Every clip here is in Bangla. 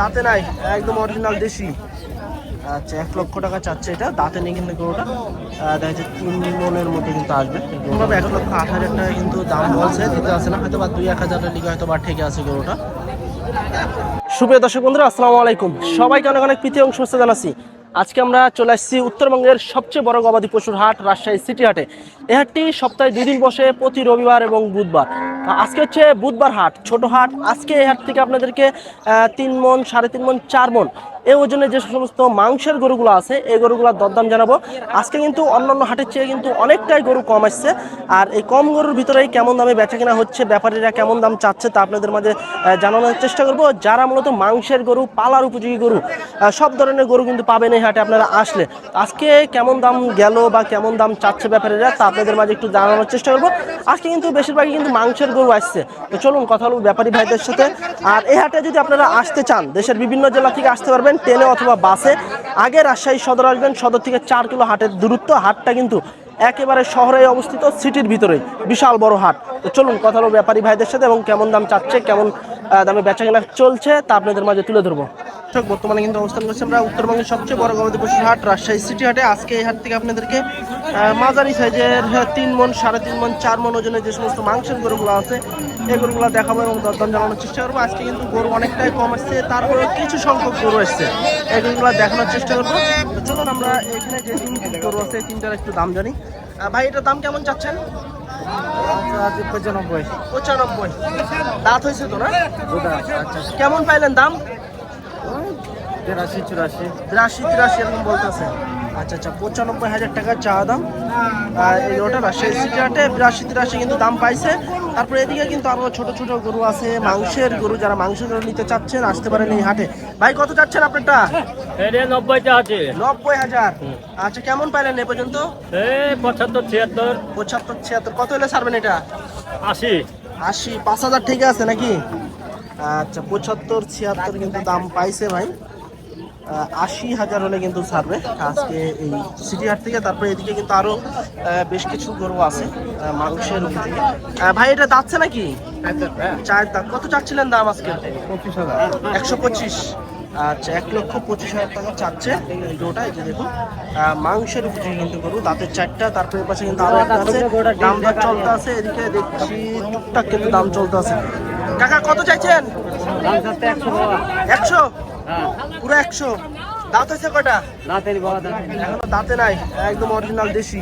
দাঁতে নাই, একদম অরিজিনাল দেশি। আচ্ছা এক লক্ষ টাকা চাচ্ছে এটা, দাঁতে নেই কিন্তু গরুটা। দেখা যাচ্ছে তিন মনের মধ্যে কিন্তু আসবে। কোনোভাবে এক লক্ষ আট হাজার টাকা কিন্তু দাম বলছে, দিতে আছে না হয়তো বা দুই, এক হাজার টাকা হয়তো বা ঠেকে আছে গরুটা। সুপ্রিয় দর্শক বন্ধুরা, আসসালামু আলাইকুম। সবাইকে অনেক অনেক প্রীতি অংশ জানাচ্ছি। আজকে আমরা চলে আসছি উত্তরবঙ্গের সবচেয়ে বড় গবাদি পশুর হাট, রাজশাহী সিটি হাটে। এ হাটটি সপ্তাহে দুই দিন বসে, প্রতি রবিবার এবং বুধবার। আজকে হচ্ছে বুধবার হাট, ছোট হাট। আজকে এই হাট থেকে আপনাদেরকে তিন মন, সাড়ে তিন মন, চার মন এই ওজনে যে সমস্ত মাংসের গরুগুলো আছে, এই গরুগুলোর দরদাম জানাব। আজকে কিন্তু অন্যান্য হাটের চেয়ে কিন্তু অনেকটাই গরু কম আসছে। আর এই কম গরুর ভিতরেই কেমন দামে বেচা কেনা হচ্ছে, ব্যাপারীরা কেমন দাম চাচ্ছে তা আপনাদের মাঝে জানানোর চেষ্টা করব। যারা মূলত মাংসের গরু, পালার উপযোগী গরু সব ধরনের গরু কিন্তু পাবেন এই হাটে আপনারা আসলে। আজকে কেমন দাম গেল বা কেমন দাম চাচ্ছে ব্যাপারীরা তা আপনাদের মাঝে একটু জানানোর চেষ্টা করব। আজকে কিন্তু বেশিরভাগই কিন্তু মাংসের গরু আসছে। তো চলুন কথা বলব ব্যাপারী ভাইদের সাথে। আর এই হাটে যদি আপনারা আসতে চান, দেশের বিভিন্ন জেলা থেকে আসতে পারবেন। ট্রেনে অথবা বাসে আগে রাজশাহী সদর আসবেন সদর থেকে চার কিলো হাটের দূরত্ব হাটটা কিন্তু একেবারে শহরে অবস্থিত সিটির ভিতরেই বিশাল বড় হাট। তো চলুন কথা বলব ব্যাপারী ভাইদের সাথে এবং কেমন দাম চাচ্ছে কেমন দামে বেচা কেনা চলছে তা আপনাদের মাঝে তুলে ধরবো। বর্তমানে কিন্তু অবস্থান করছি আমরা উত্তরবঙ্গের সবচেয়ে বড় গবাদি পশুর হাট রাজশাহী সিটি হাটে। আজকে এই হাট থেকে আপনাদেরকে মাঝারি সাইজের হ্যাঁ, তিন মন সাড়ে তিন মন চার মন ওজনের যে সমস্ত মাংসের গরুগুলো আছে এই গরুগুলো দেখাবো এবং দরদাম জানানোর চেষ্টা করব। আজকে কিন্তু গরু অনেকটাই কম আসছে তারপরে কিছু সংখ্যক গরু আসছে। এই গরুগুলো দেখানোর চেষ্টা করব। তো চলুন আমরা এখানে যে তিনটি গরু আছে তিনটার একটু দাম জানি। ভাই এটার দাম কেমন চাচ্ছেন? পঁচানব্বই। পঁচানব্বই। দাঁত হয়েছে তো না? আচ্ছা কেমন পাইলেন দাম? তেরাশি চুরাশি। বিরাশি তিরাশি এরকম বলতেছে। আচ্ছা আচ্ছা পঁচানব্বই হাজার টাকা চা দাম। আর এই ওটা রাজশাহী সিটি হাটে বিরাশি তিরাশি কিন্তু দাম পাইছে। তারপরে এদিকে কিন্তু আরও ছোট ছোট গরু আছে মাংসের গরু যারা মাংসের গরু নিতে চাচ্ছেন আসতে পারেন এই হাটে। ভাই কত চাচ্ছেন আপনারটা? নব্বইটা আছে। নব্বই হাজার। আচ্ছা কেমন পাইলেন এ পর্যন্ত? পঁচাত্তর ছিয়াত্তর। পঁচাত্তর ছিয়াত্তর। কত হলে ছাড়বেন এটা? আশি। আশি পাঁচ হাজার ঠিক আছে নাকি? আচ্ছা পঁচাত্তর ছিয়াত্তর কিন্তু দাম পাইছে ভাই। আশি হাজার হলে কিন্তু ছাড়বে। আজকে এই সিটি হাট থেকে তারপরে এদিকে কিন্তু আরও আহ, বেশ কিছু গরু আছে মাংসের থেকে। ভাই এটা দাঁড়ছে নাকি? চায়ের দাম কত চাচ্ছিলেন দাম আজকে? পঁচিশ হাজার। একশো পঁচিশ। আচ্ছা এক লক্ষ পঁচিশ হাজার টাকা চাচ্ছে গরুটা, এই যে দেখুন। মাংসের উপযোগী কিন্তু গরু, দাঁতের চারটা, তারপরে পাশে কিন্তু আরও একটা আছে। দাম দর চলতে আছে, এদিকে দেখছি, টুকটাক কিন্তু দাম চলতে আছে। কাকা, কত চাইছেন? একশো? পুরো একশো? দাঁত হয়েছে কটা এখনও দাঁতে নাই, একদম অরিজিনাল দেশি।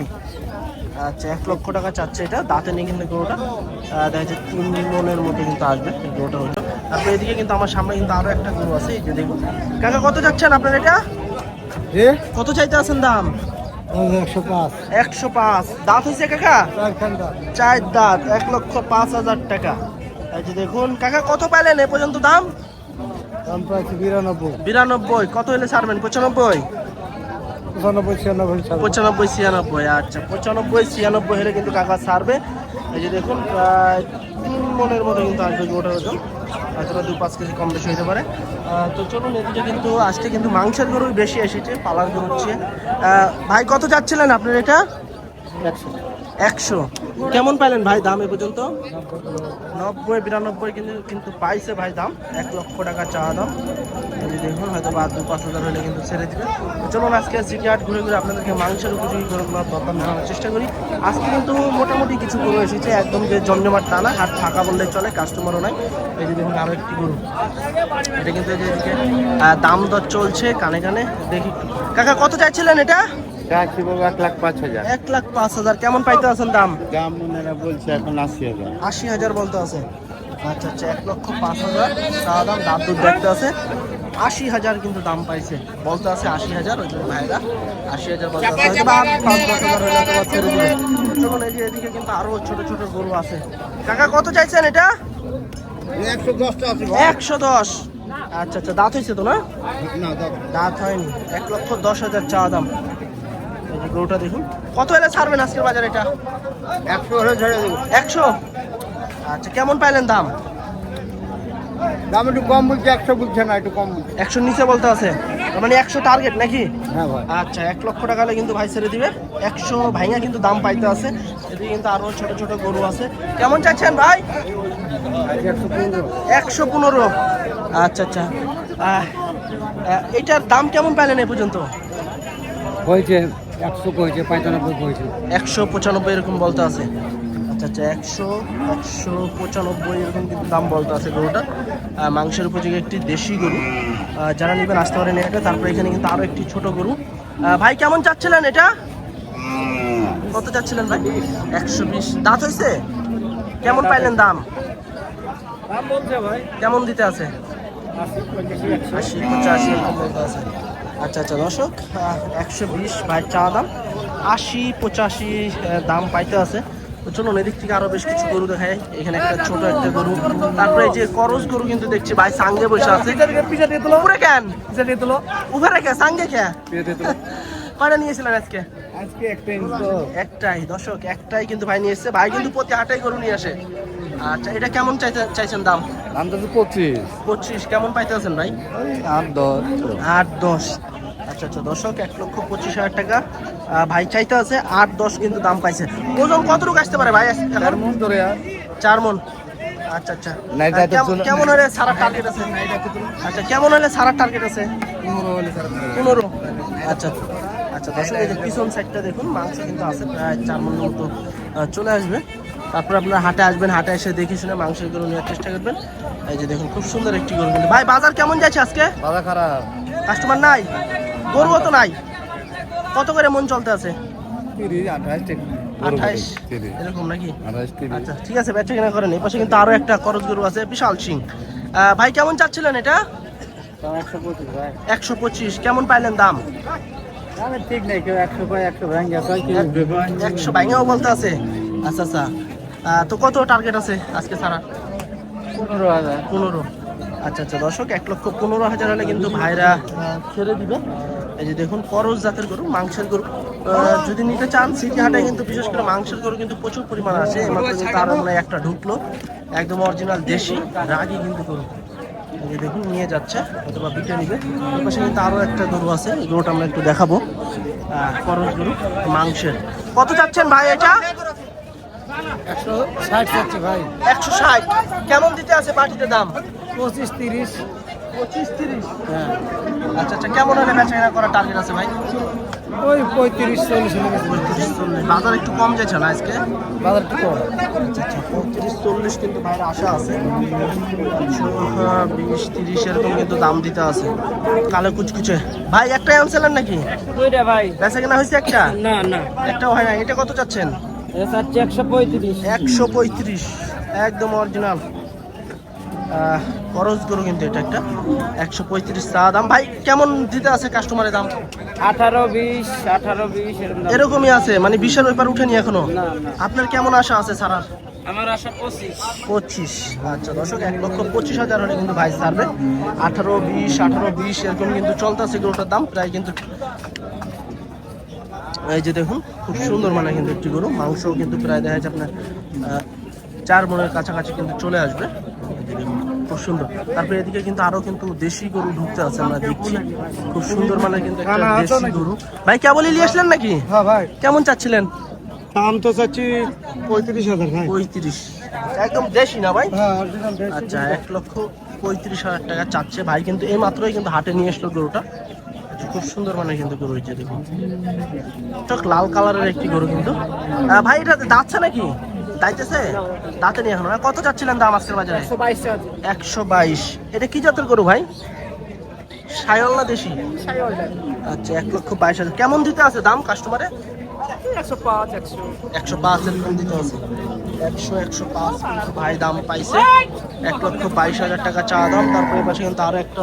আচ্ছা এক লক্ষ টাকা চাচ্ছে এটা, দাঁতে নেই কিন্তু গরুটা। দেখা যাচ্ছে তিন মনের মতো কিন্তু আসবে গরুটা হলো। তারপরে এদিকে কিন্তু আমার সামনে কিন্তু আরও একটা গরু আছে এই যে দেখুন। কাকা কত যাচ্ছেন আপনার এটা? কত চাইতে আছেন দাম? একশো পাঁচ। দাঁত হয়েছে কাকা? চার দাঁত। এক লক্ষ পাঁচ হাজার টাকা। এই যে দেখুন কাকা কত পাইলেন এ পর্যন্ত দাম? দাম প্রায় বিরানব্বই। বিরানব্বই। কত হলে ছাড়বেন? পঁচানব্বই? পঁচানব্বই ছিয়ানব্বই পঁচানব্বই ছিয়ানব্বই আচ্ছা পঁচানব্বই ছিয়ানব্বই হলে কিন্তু কাকা ছাড়বে। এই যে দেখুন প্রায় তিন মনের মতো কিন্তু আসবে গোটার ওজন। হয়তো বা দু পাঁচ কেজি কম বেশি হতে পারে। তো চলুন এদিকে কিন্তু আজকে কিন্তু মাংসের গরুই বেশি এসেছে পালার গরু হচ্ছে। ভাই কত যাচ্ছিলেন আপনার এটা? একশো। একশো। কেমন পাইলেন ভাই দাম এ পর্যন্ত? নব্বই বিরানব্বই কিন্তু কিন্তু পাইছে ভাই দাম এক লক্ষ টাকা চাওয়া দাম। এই যে দেখুন হয়তো বা দু পাঁচ হাজার হলে কিন্তু ছেড়ে দিবে। চলুন আজকে সিটি হাট ঘুরে ঘুরে আপনাদেরকে মাংসের উপযোগী গরুগুলো দরদাম জানানোর চেষ্টা করি আজকে কিন্তু মোটামুটি কিছু গরু এসেছে একদম যে জমজমাট টানা হাট ফাঁকা বললে চলে কাস্টমারও নাই। এই যে দেখুন আরও একটি গরু। এটা কিন্তু এই যে এদিকে দাম দর চলছে কানে কানে দেখি। কাকা কত চাইছিলেন এটা? এক লাখ পাঁচ হাজার। এক লাখ পাঁচ হাজার কেমন পাইতে আছেন দাম? দাম ওনারা বলছে এখন আশি হাজার। আশি হাজার বলতে আছে। আচ্ছা আচ্ছা এক লক্ষ পাঁচ হাজার। দাম দুধ দেখতে আছে। আশি হাজার কিন্তু দাম পাইছে। বলতে আছে আশি হাজার ওই জন্য ভাইরা আশি হাজার বলতে আছে। বা পাঁচ দশ হাজার হলে হয়তো ছেড়ে দিবে চলুন এই যে এদিকে কিন্তু আরও ছোট ছোট গরু আছে। কাকা কত চাইছেন এটা? একশো দশ আচ্ছা আচ্ছা দাঁত হয়েছে তো না? না দাঁত হয়নি। এক লক্ষ দশ হাজার চাওয়া দাম। গরুটা দেখুন। কত হলে ছাড়বেন আজকের বাজার এটা? একশো হলে ছেড়ে দেবো। একশো? আচ্ছা কেমন পাইলেন দাম? দাম একটু কম বলছে একশো বলছে না একটু কম বলছে। একশোর নিচে বলতে আছে? মানে একশো টার্গেট নাকি? হ্যাঁ ভাই। আচ্ছা এক লক্ষ টাকা হলে কিন্তু ভাই ছেড়ে দিবে। একশো ভাইয়া কিন্তু দাম পাইতে আছে। এদিকে কিন্তু আরও ছোট ছোট গরু আছে। কেমন চাচ্ছেন ভাই? একশো পনেরো। আচ্ছা আচ্ছা। এটার দাম কেমন পাইলেন এ পর্যন্ত? হয়েছে একশো হয়েছে পঁচানব্বই হয়েছে একশো পঁচানব্বই এরকম বলতে আছে। আচ্ছা আচ্ছা একশো একশো পঁচানব্বই এরকম কিন্তু দাম বলতে আছে গরুটা। মাংসের উপযোগী একটি দেশি গরু যারা নেবেন আসতে পারেন এটা তারপরে এখানে কিন্তু আরও একটি ছোট গরু। ভাই, কেমন চাচ্ছিলেন এটা? কত চাচ্ছিলেন ভাই? একশো বিশ। দাঁত হয়েছে? কেমন পাইলেন দাম? কেমন দিতে আছে? আশি, পঁচাশি আছে। আচ্ছা আচ্ছা দর্শক একশো বিশ ভাই চা দাম। আশি, পঁচাশি দাম পাইতে আছে। তো চলুন এদিক থেকে আরও বেশ কিছু গরু দেখায় এখানে একটা ছোট একটা গরু। তারপরে যে করস গরু কিন্তু দেখছি ভাই সাঙ্গে বসে আছে। উপরে কেন? উপরে কে? সাঙ্গে কে? কয়টা নিয়েছিলেন আজকে? আজকে একটা একটাই দর্শক একটাই কিন্তু ভাই নিয়ে এসছে। ভাই কিন্তু প্রতি হাটাই গরু নিয়ে আসে। আচ্ছা এটা কেমন চাইছেন দাম? দাম তো পঁচিশ। পঁচিশ কেমন পাইতে আছেন ভাই আট দশ। আট দশ। আচ্ছা আচ্ছা দর্শক এক লক্ষ পঁচিশ হাজার টাকা ভাই চাইতে আছে আট দশ কিন্তু দাম পাইছে। ওজন কতটুকু আসতে পারে ভাই? চার মন ধরে আর চার মন। আচ্ছা আচ্ছা। কেমন-। হলে সারা টার্গেট আছে? আচ্ছা কেমন হলে সারা টার্গেট আছে? পনেরো আচ্ছা আচ্ছা। দর্শক এই যে পিছন সাইডটা দেখুন মাংস কিন্তু আছে প্রায় চার মন মতো চলে আসবে। তারপর আপনারা হাটে আসবেন হাটে এসে দেখে শুনে মাংসের গরু নেওয়ার চেষ্টা করবেন। এই যে দেখুন খুব সুন্দর একটি গরু কিন্তু। ভাই বাজার কেমন যাচ্ছে আজকে? বাধা খারাপ। কাস্টমার নাই? গরুও তো নাই। কত করে মন চলতে আছে? আঠাইশ এরকম নাকি? আচ্ছা ঠিক আছে বেচা কেনা করেন। এই পাশে কিন্তু আরও একটা করজ গরু আছে বিশাল সিং ভাই কেমন চাচ্ছিলেন এটা? একশো পঁচিশ। কেমন পাইলেন দাম? ঠিক নেই কেউ একশো পায় একশো একশো ভাইঙাও বলতে আছে? আচ্ছা আচ্ছা। তো কত টার্গেট আছে আজকে ছাড়া পনেরো হাজার। পনেরো। আচ্ছা আচ্ছা দর্শক এক লক্ষ পনেরো হাজার হলে কিন্তু ভাইরা ছেড়ে দিবে। এই যে দেখুন করজ জাতের গরু মাংসের গরু। যদি নিতে চান সিটি হাটে কিন্তু বিশেষ করে মাংসের গরু কিন্তু প্রচুর পরিমাণ আছে। এমাত্র কিন্তু আরও মনে একটা ঢুকলো একদম অরিজিনাল দেশি রাগি কিন্তু গরু। এই যে দেখুন নিয়ে যাচ্ছে অথবা পিঠে নিবে। ওর পাশে কিন্তু আরও একটা গরু আছে এই গরুটা আমরা একটু দেখাবো। করজ গরু মাংসের। কত চাচ্ছেন ভাই এটা? একশো ষাট ভাই। একশো ষাট। কেমন দিতে আছে পাটিতে দাম? পঁচিশ তিরিশ। হ্যাঁ। আচ্ছা আচ্ছা কেমন হলে বেচা কেনা করার টার্গেট আছে ভাই? ওই পঁয়ত্রিশ চল্লিশ পঁয়ত্রিশ চল্লিশ। বাজার একটু কম যাচ্ছে না আজকে? বাজার একটু কম। আচ্ছা আচ্ছা পঁয়ত্রিশ চল্লিশ কিন্তু ভাইয়ের আশা আছে। বিশ তিরিশ এরকম কিন্তু দাম দিতে আছে। কালো কুচকুচে। ভাই একটা আনছিলেন নাকি? দুইটা ভাই। বেচা কেনা হয়েছে একটা? না না। একটাও হয় না এটা কত চাচ্ছেন? একশো পঁয়ত্রিশ। একশো পঁয়ত্রিশ। একদম অরিজিনাল খরচ গরু কিন্তু এটা একটা। একশো পঁয়ত্রিশ চা দাম। ভাই কেমন দিতে আছে কাস্টমারের দাম? আঠারো বিশ আঠারো বিশ এরকমই আছে মানে বিশের ওইপার উঠেনি এখনও? আপনার কেমন আশা আছে সারার আমার আশা পঁচিশ। পঁচিশ আচ্ছা দর্শক এক লক্ষ পঁচিশ হাজার হলে কিন্তু ভাই ছাড়বে। আঠারো বিশ আঠারো বিশ এরকম কিন্তু চলতেছে গরুটার দাম। প্রায় কিন্তু এই যে দেখুন খুব সুন্দর মানে কিন্তু একটি গরু। মাংসও কিন্তু প্রায় দেখা যাচ্ছে আপনার চার মনের কাছাকাছি কিন্তু চলে আসবে। খুব সুন্দর। তারপরে এদিকে কিন্তু আরও কিন্তু দেশি গরু ঢুকতে আছে আমরা দেখছি। খুব সুন্দর মানে কিন্তু একটা দেশি গরু। ভাই কেবল নিয়ে আসলেন নাকি? হ্যাঁ ভাই। কেমন চাচ্ছিলেন? দাম তো চাচ্ছি পঁয়ত্রিশ হাজার ভাই। পঁয়ত্রিশ। একদম দেশি না ভাই? হ্যাঁ আচ্ছা এক লক্ষ পঁয়ত্রিশ হাজার টাকা চাচ্ছে। ভাই কিন্তু এই মাত্রই কিন্তু হাটে নিয়ে আসলো গরুটা। আচ্ছা, খুব সুন্দর মানে কিন্তু গরু হয়েছে দেখুন। লাল কালারের একটি গরু কিন্তু। ভাই এটা দাঁতছে নাকি? দাইতেছে? দাঁতে নিয়ে এখন কত চাচ্ছিলেন দাম আজকের বাজারে? একশো বাইশ এটা কি জাতের গরু ভাই? সায়ল না দেশি? আচ্ছা এক লক্ষ বাইশ হাজার। কেমন দিতে আছে দাম কাস্টমারে একশো পাঁচ একশো। পাঁচ এরকম দিতে আছে। একশো একশো পাঁচ। ভাই দাম পাইছে। এক লক্ষ বাইশ হাজার টাকা চা দাম। তারপরে পাশে কিন্তু আরও একটা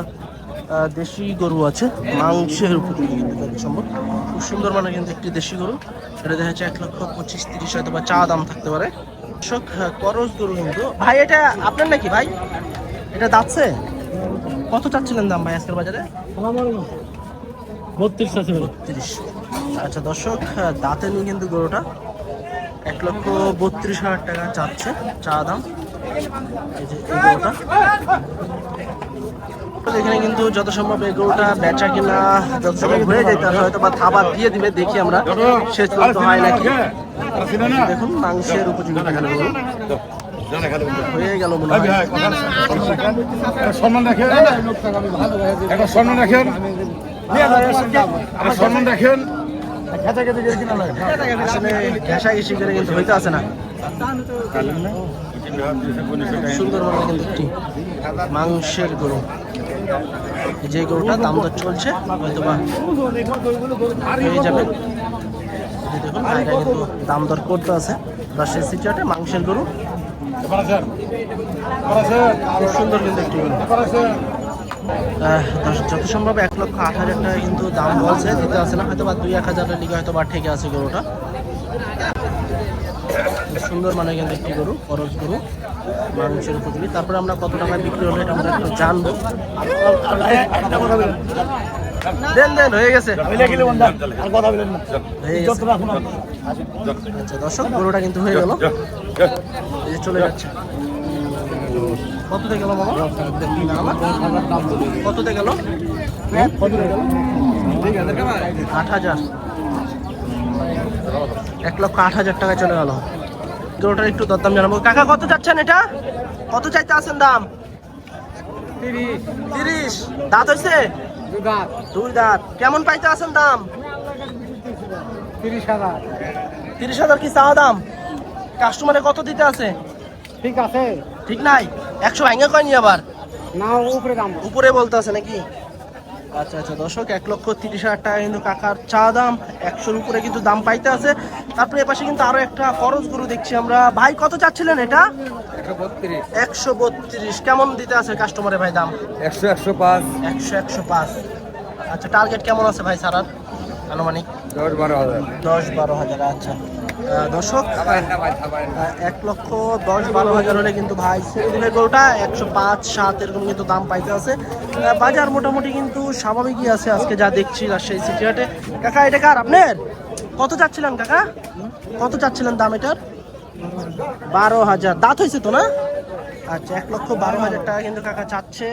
দেশি গরু আছে। মাংসের উপযোগী কিন্তু যত সম্ভব। খুব সুন্দর মানে কিন্তু একটি দেশি গরু। এটা দেখা যাচ্ছে এক লক্ষ পঁচিশ তিরিশ হয়তো বা চা দাম থাকতে পারে। দর্শক আহ, করজ গরু কিন্তু ভাই এটা আপনার নাকি ভাই? এটা দাচ্ছে কত চাচ্ছিলেন দাম ভাই আজকের বাজারে? বত্রিশ আছে বত্রিশ। আচ্ছা দর্শক দাঁতে নিয়ে কিন্তু গরুটা এক লক্ষ বত্রিশ হাজার টাকা চাচ্ছে চা দাম। এই যে এই গরুটা। এখানে কিন্তু যত সম্ভব এই গরুটা বেচা কিনা যত সম্ভব হয়ে যেতে হয়তো বা খাবার দিয়ে দিবে, দেখি আমরা। শেষ হয় নাকি? দেখুন, মাংসের উপযোগী হয়ে গেল রাখেন কিন্তু হইতে আছে না। মাংসের গরু। যে গরুটা দাম দর চলছে, হয়তো বা হয়ে যাবে। দেখুন, ভাইরা কিন্তু দাম দর করতে আছে। রাজশাহী সিটিহাটে মাংসের গরু। খুব সুন্দর কিন্তু একটি গরু। যত সম্ভব এক লক্ষ আট হাজার টাকা কিন্তু দাম বলছে, দিতে আছে না হয়তো বা দুই এক হাজারের দিকে হয়তো বা ঠেকে আছে গরুটা। সুন্দর মানে কিন্তু একটি গরু, খরচ গরু। মাংসের উপযোগী তারপরে আমরা কত টাকায় বিক্রি হলো এটা আমরা একটু জানব। দেন দেন হয়ে গেছে। আচ্ছা দর্শক গরুটা কিন্তু হয়ে গেল। এই চলে যাচ্ছে। কততে গেল মামা? কততে গেল? আট হাজার। এক লক্ষ আট হাজার টাকা চলে গেল। গরুটার একটু দরদাম জানাব। কাকা কত চাচ্ছেন এটা? কত চাইতে আছেন দাম? তিরিশ। দাঁত হয়েছে দুই দাঁত। কেমন পাইতে আছেন দাম? তিরিশ হাজার। তিরিশ হাজার কি চাওয়া দাম? কাস্টমারে কত দিতে আছে? ঠিক আছে। ঠিক নাই? একশো ভাঙে কয়নি আবার? না উপরে দাম। উপরে বলতে আছে নাকি? আচ্ছা আচ্ছা দর্শক এক লক্ষ তিরিশ হাজার টাকা কিন্তু কাকার চা দাম। একশোর উপরে কিন্তু দাম পাইতে আছে। তারপরে এপাশে কিন্তু আরও একটা খরচ গরু দেখছি আমরা। ভাই কত চাচ্ছিলেন এটা? একশো বত্রিশ। কেমন দিতে আছে কাস্টমারে ভাই দাম? একশো একশো পাঁচ। একশো একশো পাঁচ। আচ্ছা টার্গেট কেমন আছে ভাই সারার আনুমানিক? দশ বারো হাজার। দশ বারো হাজার আচ্ছা। দর্শক এক লক্ষ দশ বারো হাজার হলে কিন্তু ভাই দিবে গরুটা। একশো পাঁচ সাত এরকম কিন্তু দাম পাইতে আছে। বাজার মোটামুটি কিন্তু স্বাভাবিকই আছে আজকে যা দেখছি রাজশাহী সিটি হাটে। কাকা, এটা কার? আপনার? কত চাচ্ছিলেন কাকা? কত চাচ্ছিলেন দাম এটার? বারো হাজার। দাঁত হয়েছে তো না? আচ্ছা এক লক্ষ বারো হাজার টাকা কিন্তু কাকা চাচ্ছে।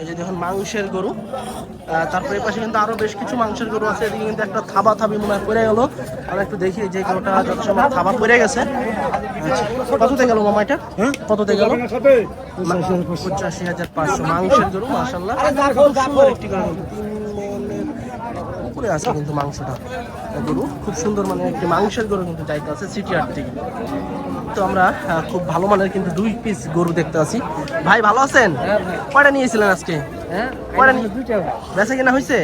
এই যে দেখুন মাংসের গরু। তারপরে পাশে কিন্তু আরও বেশ কিছু মাংসের গরু আছে। এদিকে কিন্তু একটা থাবা থাবি মনে হয় পড়ে গেল। আমরা একটু দেখি যে গরুটা যত সময় থাবা পড়ে গেছে। আচ্ছা, কততে গেল মামা এটা? কততে গেল? পঁচাশি হাজার পাঁচশো। মাংসের গরু মাসাল্লাহ সুন্দর একটি গরু। উপরে আছে কিন্তু মাংসটা। গরু খুব সুন্দর মানে একটি মাংসের গরু কিন্তু চাইতে আছে সিটি হাট থেকে। তো আমরা খুব ভালো মানের কিন্তু দুই পিস গরু দেখতে আছি। ভাই ভালো আছেন? কয়টা নিয়েছিলেন আজকে? বেচা কিনা হয়েছে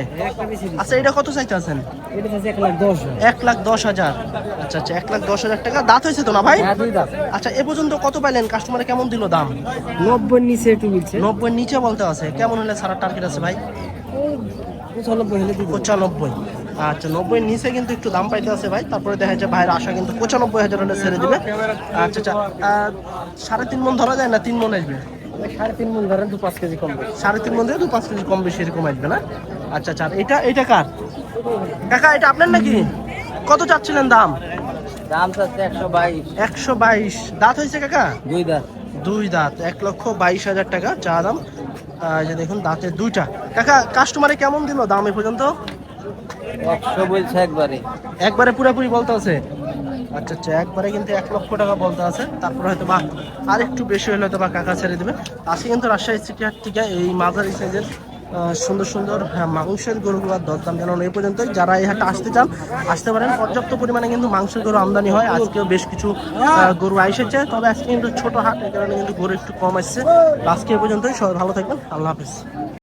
আচ্ছা এটা কত চাইতে আছেন? এক লাখ দশ হাজার। আচ্ছা আচ্ছা এক লাখ দশ হাজার টাকা। দাঁত হয়েছে তো না ভাই? আচ্ছা এ পর্যন্ত কত পাইলেন? কাস্টমারে কেমন দিল দাম? নব্বই নিচে একটু বলছে নব্বই নিচে বলতে আছে। কেমন হলে সারা টার্গেট আছে ভাই? পঁচানব্বই। আচ্ছা নব্বই নিচে কিন্তু একটু দাম পাইতে আছে ভাই। তারপরে দেখা যাচ্ছে ভাইয়ের আশা কিন্তু পঁচানব্বই হাজার হলে ছেড়ে দিবে। আচ্ছা আচ্ছা সাড়ে তিন মন ধরা যায় না তিন মন আসবে? সাড়ে তিন মন ধরেন দু পাঁচ কেজি কম সাড়ে তিন মন থেকে দু পাঁচ কেজি কম বেশি এরকম আসবে না? আচ্ছা আচ্ছা এটা এটা কার? কাকা এটা আপনার নাকি? কত চাচ্ছিলেন দাম? দাম চাচ্ছে একশো বাইশ। একশো বাইশ। দাঁত হয়েছে কাকা? দুই দাঁত। দুই দাঁত এক লক্ষ বাইশ হাজার টাকা চা দাম। যে দেখুন দাঁতের দুইটা। কাকা কাস্টমারে কেমন দিল দাম এ পর্যন্ত? একশো বলছে একবারে। একবারে পুরোপুরি বলতে আছে? আচ্ছা আচ্ছা একবারে কিন্তু এক লক্ষ টাকা বলতে আছে। তারপর হয়তো বা আর একটু বেশি হলে হয়তো বা কাকা ছেড়ে দেবে। আজকে কিন্তু রাজশাহী সিটি হাট থেকে এই মাঝারি সাইজের সুন্দর সুন্দর হ্যাঁ, মাংসের গরুগুলোর দরদাম জানানো এই পর্যন্তই। যারা এই হাটে আসতে চান আসতে পারেন। পর্যাপ্ত পরিমাণে কিন্তু মাংসের গরু আমদানি হয়। আজকেও বেশ কিছু গরু এসেছে। তবে আজকে কিন্তু ছোট হাট এই কারণে কিন্তু গরু একটু কম আসছে আজকে এই পর্যন্তই। সবাই ভালো থাকবেন। আল্লাহ হাফিজ।